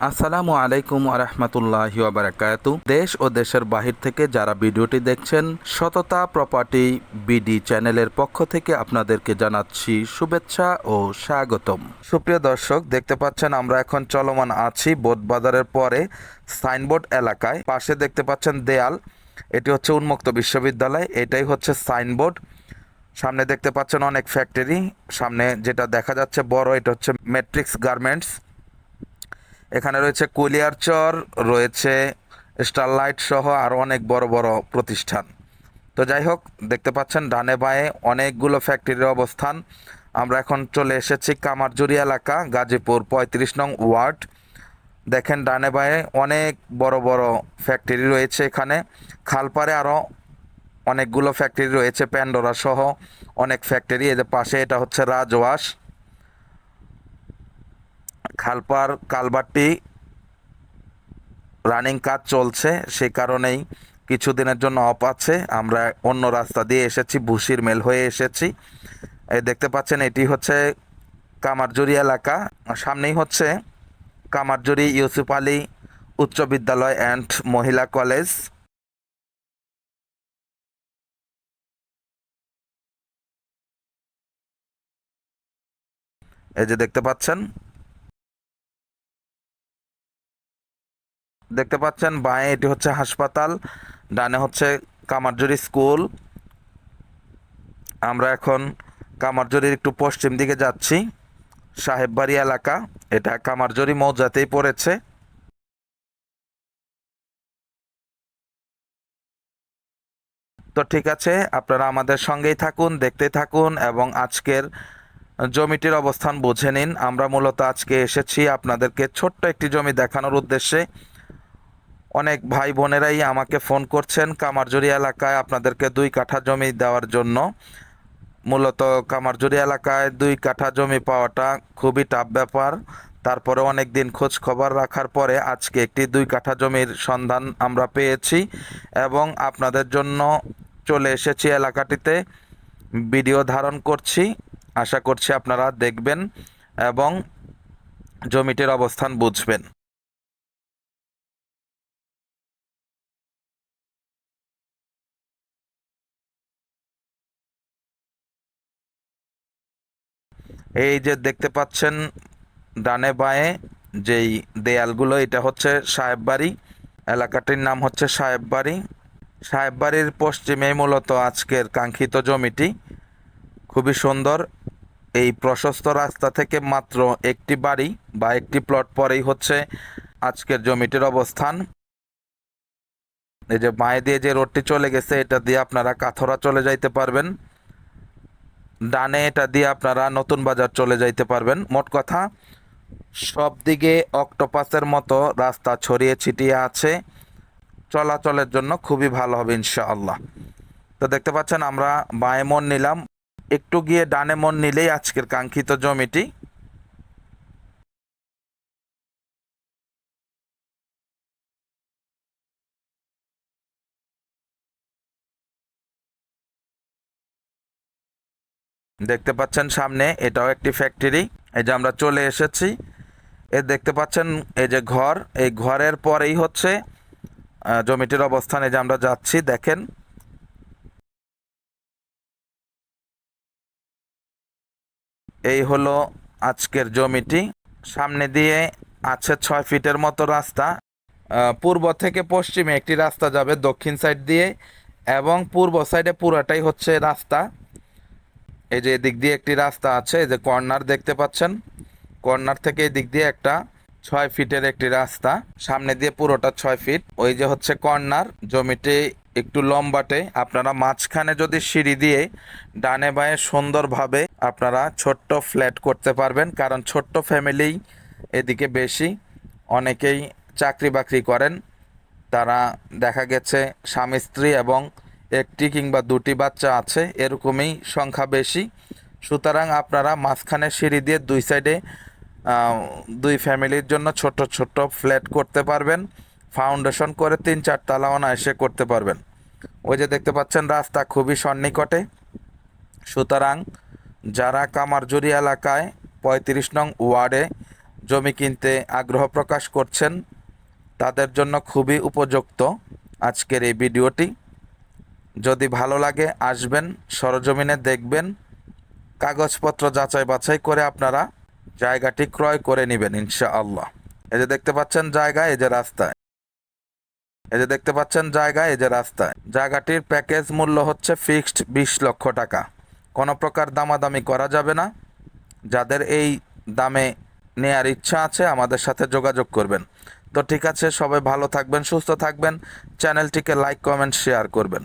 আসসালামু আলাইকুম আরহামতুল্লাহি বারাকাতু। দেশ ও দেশের বাহির থেকে যারা ভিডিওটি দেখছেন, সততা প্রপার্টি বিডি চ্যানেলের পক্ষ থেকে আপনাদেরকে জানাচ্ছি শুভেচ্ছা ও স্বাগতম। সুপ্রিয় দর্শক, দেখতে পাচ্ছেন আমরা এখন চলমান আছি বোধবাজারের পরে সাইনবোর্ড এলাকায়। পাশে দেখতে পাচ্ছেন দেয়াল, এটি হচ্ছে উন্মুক্ত বিশ্ববিদ্যালয়, এটাই হচ্ছে সাইনবোর্ড সামনে দেখতে পাচ্ছেন অনেক ফ্যাক্টরি, সামনে যেটা দেখা যাচ্ছে বড়, এটা হচ্ছে ম্যাট্রিক্স গার্মেন্টস। এখানে রয়েছে কুলিয়ারচর রয়েছে স্টারলাইট সহ আরও অনেক বড় বড় প্রতিষ্ঠান। তো যাই হোক, দেখতে পাচ্ছেন ডানে বাঁয়ে অনেকগুলো ফ্যাক্টরির অবস্থান। আমরা এখন চলে এসেছি কামারজুরি এলাকা, গাজীপুর, পঁয়ত্রিশ নং ওয়ার্ড। দেখেন ডানে বাঁয়ে অনেক বড় বড় ফ্যাক্টরি রয়েছে এখানে। খালপারে আরও অনেকগুলো ফ্যাক্টরি রয়েছে, প্যান্ডোরা সহ অনেক ফ্যাক্টরি। এদের পাশে এটা হচ্ছে রাজওয়াশ। খালপার কালবারটি রানিং কাজ চলছে। সেই কারণেই কিছুদিনের জন্য অফ আছে। আমরা অন্য রাস্তা দিয়ে এসেছি, ভুসির মেল হয়ে এসেছি। এই দেখতে পাচ্ছেন, এটি হচ্ছে কামারজুরি এলাকা। সামনেই হচ্ছে কামারজুরি ইউসুফ আলী উচ্চ বিদ্যালয় অ্যান্ড মহিলা কলেজ এই যে দেখতে পাচ্ছেন দেখতে পাচ্ছেন, বাঁয়ে এটি হচ্ছে হাসপাতাল, ডানে হচ্ছে কামারজুরি স্কুল। আমরা এখন কামারজুরির একটু পশ্চিম দিকে যাচ্ছি, সাহেববাড়ি এলাকা। এটা কামারজুরি মৌজাতেই পড়েছে। তো ঠিক আছে, আপনারা আমাদের সঙ্গেই থাকুন, দেখতে থাকুন এবং আজকের জমিটির অবস্থান বুঝে নিন। আমরা মূলত আজকে এসেছি আপনাদেরকে ছোট্ট একটি জমি দেখানোর উদ্দেশ্যে। অনেক ভাই বোনেরাই আমাকে ফোন করছেন কামারজুরি এলাকায় আপনাদেরকে দুই কাঠা জমি দেওয়ার জন্য। মূলত কামারজুরি এলাকায় দুই কাঠা জমি পাওয়াটা খুবই টাফ ব্যাপার। তারপরে অনেক দিন খোঁজ খবর রাখার পরে আজকে একটি দুই কাঠা জমির সন্ধান আমরা পেয়েছি এবং আপনাদের জন্য চলে এসেছি এলাকাটিতে। ভিডিও ধারণ করছি, আশা করছি আপনারা দেখবেন এবং জমিটির অবস্থান বুঝবেন। এই যে দেখতে পাচ্ছেন ডানে বাঁয়ে যেই দেয়ালগুলো, এটা হচ্ছে সাহেববাড়ি এলাকাটির নাম হচ্ছে সাহেববাড়ি সাহেববাড়ির পশ্চিমে মূলত আজকের কাঙ্ক্ষিত জমিটি। খুবই সুন্দর। এই প্রশস্ত রাস্তা থেকে মাত্র একটি বাড়ি বা একটি প্লট পরেই হচ্ছে আজকের জমিটির অবস্থান। এই যে বাঁয়ে দিয়ে যে রোডটি চলে গেছে, এটা দিয়ে আপনারা কাথরা চলে যাইতে পারবেন। ডানে এটা দিয়ে আপনারা নতুন বাজার চলে যাইতে পারবেন। মোট কথা সব দিকে অক্টোপাসের মতো রাস্তা ছড়িয়ে ছিটিয়ে আছে। চলাচলের জন্য খুবই ভালো হবে ইনশাআল্লাহ। তো দেখতে পাচ্ছেন আমরা বাঁয়ে মন নিলাম। একটু গিয়ে ডানে মন নিলেই আজকের কাঙ্ক্ষিত জমিটি। দেখতে পাচ্ছেন সামনে, এটাও একটি ফ্যাক্টরি এই যে আমরা চলে এসেছি। এ দেখতে পাচ্ছেন, এই যে ঘর, এই ঘরের পরেই হচ্ছে জমিটির অবস্থান। এই যে আমরা যাচ্ছি, দেখেন। এই হলো আজকের জমিটি। সামনে দিয়ে আছে ছয় ফিটের মতো রাস্তা। পূর্ব থেকে পশ্চিমে একটি রাস্তা যাবে দক্ষিণ সাইড দিয়ে এবং পূর্ব সাইডে পুরাটাই হচ্ছে রাস্তা। এই যে এদিক দিয়ে একটি রাস্তা আছে, এই যে কর্নার দেখতে পাচ্ছেন। কর্নার থেকে এদিক দিয়ে একটা ছয় ফিটের একটি রাস্তা, সামনে দিয়ে পুরোটা ছয় ফিট। ওই যে হচ্ছে কর্নার, জমিটি একটু লম্বাটে। আপনারা মাঝখানে যদি সিঁড়ি দিয়ে ডানে বাঁয়ে সুন্দরভাবে আপনারা ছোট্ট ফ্ল্যাট করতে পারবেন, কারণ ছোট্ট ফ্যামিলি এদিকে বেশি। অনেকেই চাকরি বাকরি করেন। তারা দেখা গেছে স্বামী স্ত্রী এবং একটি কিংবা দুটি বাচ্চা আছে, এরকমই সংখ্যা বেশি। সুতরাং আপনারা মাঝখানে সিঁড়ি দিয়ে দুই সাইডে দুই ফ্যামিলির জন্য ছোট ছোট ফ্ল্যাট করতে পারবেন। ফাউন্ডেশন করে তিন চার তালা অনায়াসে করতে পারবেন। ওই যে দেখতে পাচ্ছেন রাস্তা খুবই সন্নিকটে। সুতরাং যারা কামারজুরি এলাকায় পঁয়ত্রিশ নং ওয়ার্ডে জমি কিনতে আগ্রহ প্রকাশ করছেন, তাদের জন্য খুবই উপযুক্ত আজকের এই ভিডিওটি। যদি ভালো লাগে, আসবেন, সরজমিনে দেখবেন, কাগজপত্র যাচাই বাছাই করে আপনারা জায়গাটি ক্রয় করে নেবেন, ইনশাআল্লাহ। এই যে দেখতে পাচ্ছেন জায়গা, এই যে রাস্তায়। এই যে দেখতে পাচ্ছেন জায়গা, এই যে রাস্তায়। জায়গাটির প্যাকেজ মূল্য হচ্ছে ফিক্সড বিশ লক্ষ টাকা। কোনো প্রকার দামাদামি করা যাবে না। যাদের এই দামে নেয়ার ইচ্ছা আছে, আমাদের সাথে যোগাযোগ করবেন। তো ঠিক আছে, সবাই ভালো থাকবেন, সুস্থ থাকবেন। চ্যানেলটিকে লাইক, কমেন্ট, শেয়ার করবেন।